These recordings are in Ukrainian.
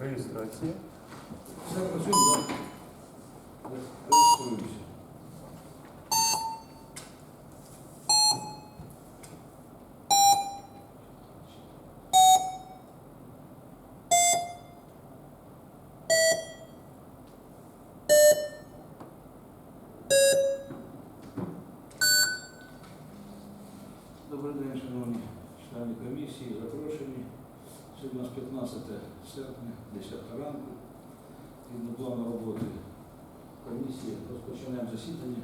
реєстрації. Все працюємо, так? Реєструємося. Добрий день, шановні члени комісії, запрошені. Сьогодні у нас 15 серпня, 10 ранку. Згідно плану роботи комісії розпочинаємо засідання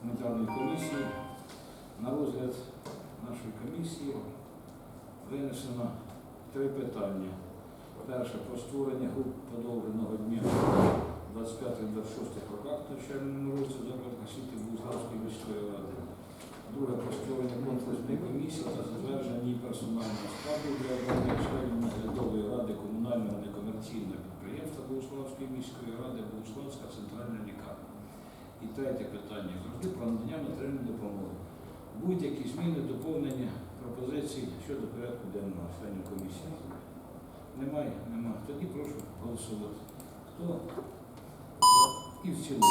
гуманітарної комісії. На розгляд нашої комісії винесено три питання. Перше про створення груп подовженого дня 25-26 роках навчальному році закладах освіти Бузлавської міської ради. Друге про створення конкурсної комісії та затвердження її персонального складу для обрання членів наглядової ради комунального некомерційного підприємства Богуславської міської ради Богуславська центральна лікарня. І третє питання завжди про надання матеріальної допомоги. Будь-які зміни, доповнення, пропозиції щодо порядку денного членів комісії. Немає? Немає. Тоді прошу голосувати. Хто? І в цілому.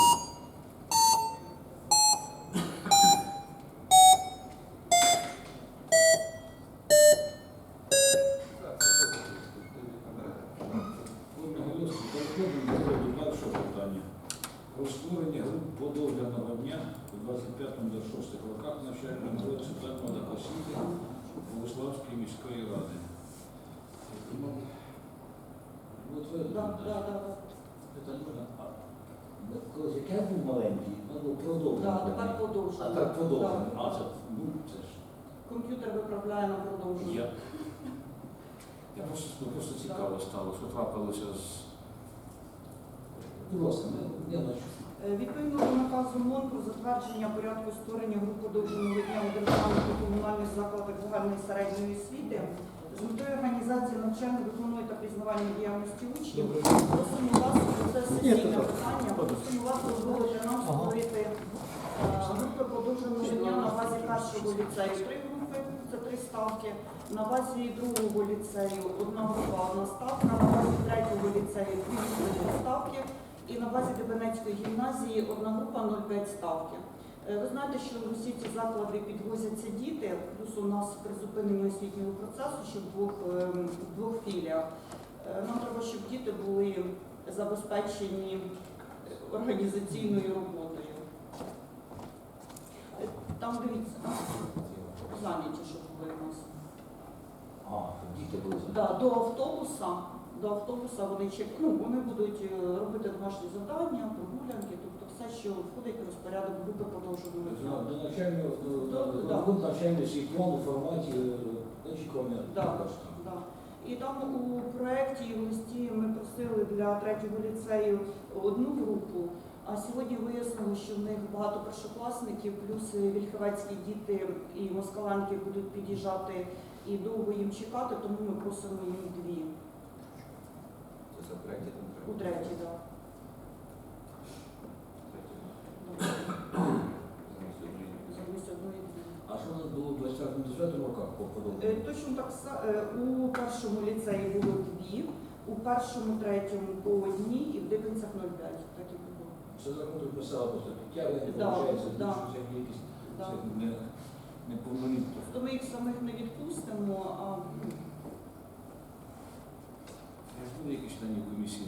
Одноголосно переходимо до розгляду першого питання. Про створення груп подовженого дня у 25-26 роках навчального році закладах освіти Богославської міської ради. Ну? А, Колись яке був маленький, треба продовжити. Тепер продовжуємо. Так продовжуємо. А це, ну, це ж. Комп'ютер виправляє на продовження. Я, я просто, ну, просто цікаво стало, що трапилося з. Будь ласка, не наче. Е, Відповідно до наказу МОН про затвердження порядку створення груп подовженого дня у державних та комунальних закладах загальної середньої освіти з метою організації навчально-виховної та пізнавальної діяльності учнів. Просимо вас, це сесійне питання, просимо вас дозволити нам створити е, групи подовженого дня на базі першого ліцею три групи, це три ставки, на базі другого ліцею одна група, одна ставка, на базі третього ліцею дві ставки. І на базі Дебенецької гімназії одна група 0,5 ставки. Е, Ви знаєте, що в усі ці заклади підвозяться діти, плюс у нас призупинення освітнього процесу ще в двох, ем, в двох філіях. Е, Нам треба, щоб діти були забезпечені організаційною роботою. Е, Там дивіться, зайняті, щоб були у нас. А, діти були Да, до автобуса, до автобуса вони чек, ну, вони будуть е, робити домашні завдання, прогулянки, тобто все, що входить в розпорядок групи подовженого дня. До навчального, до, до, навчального у форматі е, очікування. Да. Да. І там у проєкті в листі ми просили для третього ліцею одну групу, а сьогодні вияснили, що в них багато першокласників, плюс вільховецькі діти і москаленки будуть під'їжджати і довго їм чекати, тому ми просимо їм дві. Це третє там У третій, так. Замість однієї. Замість одної дві. А що у нас було в 20-25 роках по Е. Точно так са- е, у першому ліцеї було дві, у першому, третьому по одній і в Диканцях 0,5. Так і було. Це закон тут писала просто підтягування, Да, виходить, да. що це якісь Да. це не, неповнолітні. То ми їх самих не відпустимо, а ну, Були якісь членів комісії?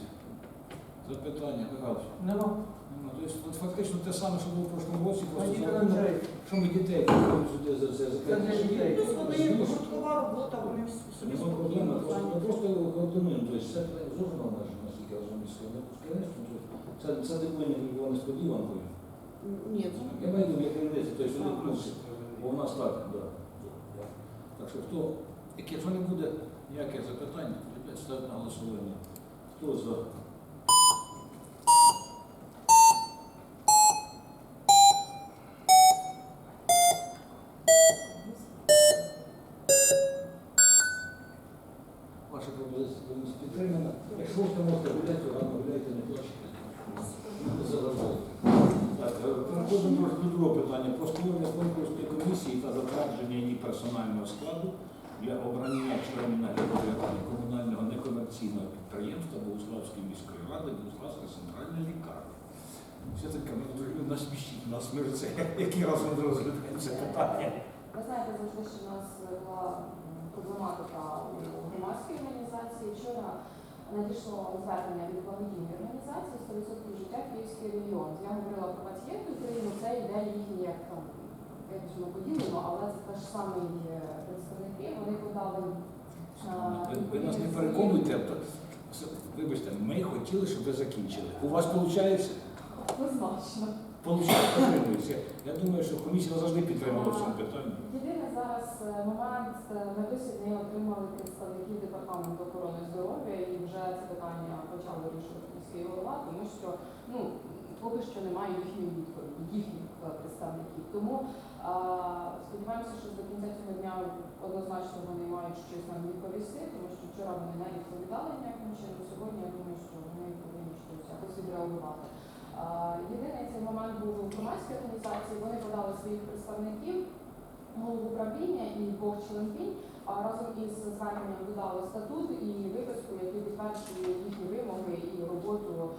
Запитання, Михайлович? Нема. Нема. Тобто, от фактично те саме, що було в прошлому році, просто Пані за рахунок, що ми дітей приходимо сюди за це Це для дітей. плюс вони гурткова робота, вони собі Нема проблеми, просто, ми просто тобто це зожено наше, наскільки я розумію, з керівництвом, тобто це, це не повинно бути несподіванкою. Ні, це Я маю на як керівництво, тобто вони плюс, бо у нас так, да. Так що хто, як- якщо не буде ніяких запитань, ставити на голосування. Хто за? Ваша пропозиція підтримана. Якщо ви можете гуляти, рано гуляйте, не плачете. Е, переходимо до другого питання. Про створення конкурсної комісії та затвердження її персонального складу для обрання членів наглядової комунального некомерційного підприємства Богуславської міської ради Богуславська центральна лікарня. Все таке, дуже насмішіть нас, ми вже це який раз ми розглядаємо це питання. Ви знаєте, завжди що в нас була проблематика у громадській організації. Вчора надійшло звернення від благодійної організації 100% життя Київський регіон. Я говорила про пацієнтів Україну, це йде їхні як там як поділено, але це теж самі представники. Вони подали е, Ви, ви нас не переконуйте. Вибачте, ми хотіли, щоб ви закінчили. У вас виходить? Однозначно. Получається. Я думаю, що комісія завжди підтримала в цьому питанні. Єдине зараз е, момент, е, ми досі не отримали представників департаменту охорони здоров'я і вже це питання почав вирішувати міський голова, тому що ну поки що немає їхньої відповіді, їхніх е, представників. Тому сподіваємося, що до кінця цього дня однозначно вони мають щось нам відповісти, тому що вчора вони не відповідали ніяким чином. Сьогодні я думаю, що вони повинні щось якось відреагувати. Єдиний цей момент був у громадській організації. Вони подали своїх представників, голову управління і двох. А разом із зверненням додали статут і виписку, який підтверджує їхні вимоги і роботу, е,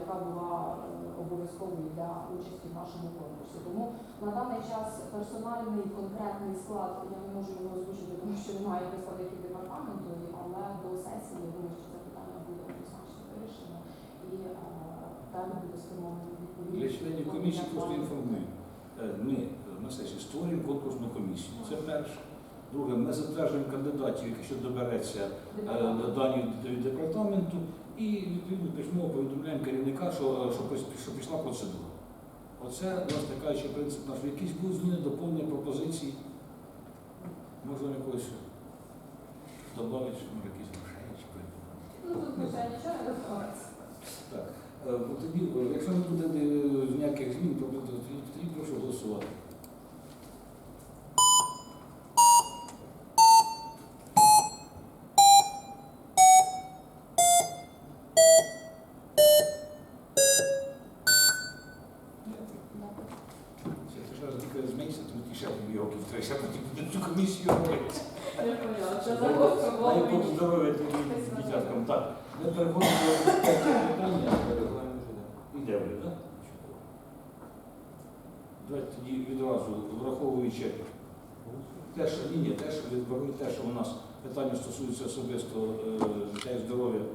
яка була е, обов'язковою для участі в нашому конкурсі. Тому на даний час персональний конкретний склад я не можу його озвучити, тому що немає представників департаменту, але до сесії я думаю, що це питання буде однозначно вирішено і е, далі буде спрямовано відповідно. Для членів комісії просто інформуємо. Е, Ми е, на сесії створюємо конкурсну комісію. Це перше. Друге, ми затверджуємо кандидатів, якщо добереться е, дані від департаменту, і відповідно письмово повідомляємо керівника, що, що, що пішла процедура. Оце, власне кажучи, принцип наш. Якісь будуть зміни, доповнення пропозиції. Можна якось додати, що може якісь грошей чи. Ну тут звичайно нічого не. Так, е, тоді, е, якщо не буде ніяких змін, то буде- тоді тоді прошу голосувати. Це ти ж раз тільки змійся, тому ті ще тобі років треба, ще потім буде цю комісію робити. Я поняла, що Дай за Бог- гостю дай Бог голову. здоров'я тобі дівчаткам. Так, ми переходимо до питання. Регламент вже йде. Іде вже, так? Давайте тоді відразу, враховуючи те, що ні, ні, те, що відбору, те, що у нас питання стосується особисто е, життя і здоров'я е,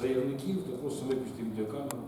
заявників, то просто виключити відеокамеру.